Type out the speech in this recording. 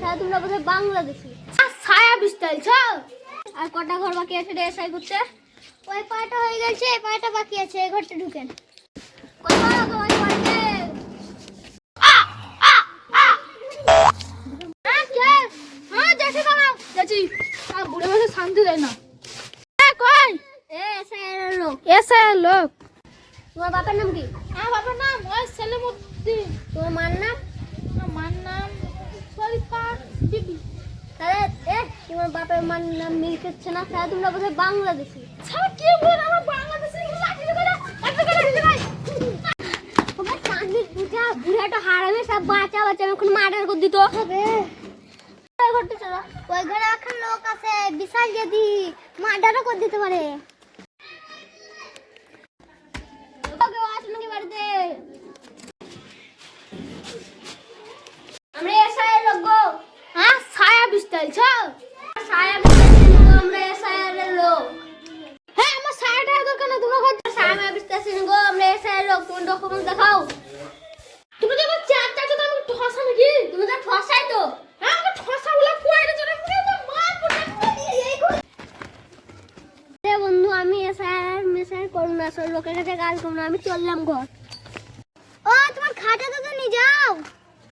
তাহলে তোমরা বোধহয় বাংলাদেশি। ছায়া বিস্তারিত আর কটা ঘর বাকি আছে রে এসআই করতে? ওই পাটা হয়ে গেছে এই পাটা বাকি আছে এই ঘরটা ঢুকেন? হ্যাঁ হ্যাঁ বুড়ে বসে শান্তি দেয় না। হ্যাঁ কই? এ এসআই লোক। এসে লোক। তোমার বাপের নাম কি? আমার বাবার নাম ওই সেলিমুদ্দিন। তোমার মার নাম আমার নাম শরীফা বিবি তাহলে এ তোমার বাপের মার নাম মিল খেচ্ছে না। তাহলে তোমরা বোধহয় বাংলাদেশি। বুড়াটা হারাবে সব বাচ্চা বাচ্চা এখন মার্ডার করে দিত। হবে। ওই ঘরে এখন লোক আছে বিশাল যদি মার্ডারও করে দিতে পারে। আমরা তোমার ডকুমেন্ট দেখাও। তুমি যে আমার চার ঠসা নাকি? তুমি ঠসাই তো। আমাকে ঠসা বলে কয়টা জোরে পুরো তো মার পড়ে রে বন্ধু, আমি এসআই মেসাই করুন আসল লোকের কাছে কাজ করুন, আমি চললাম ঘর।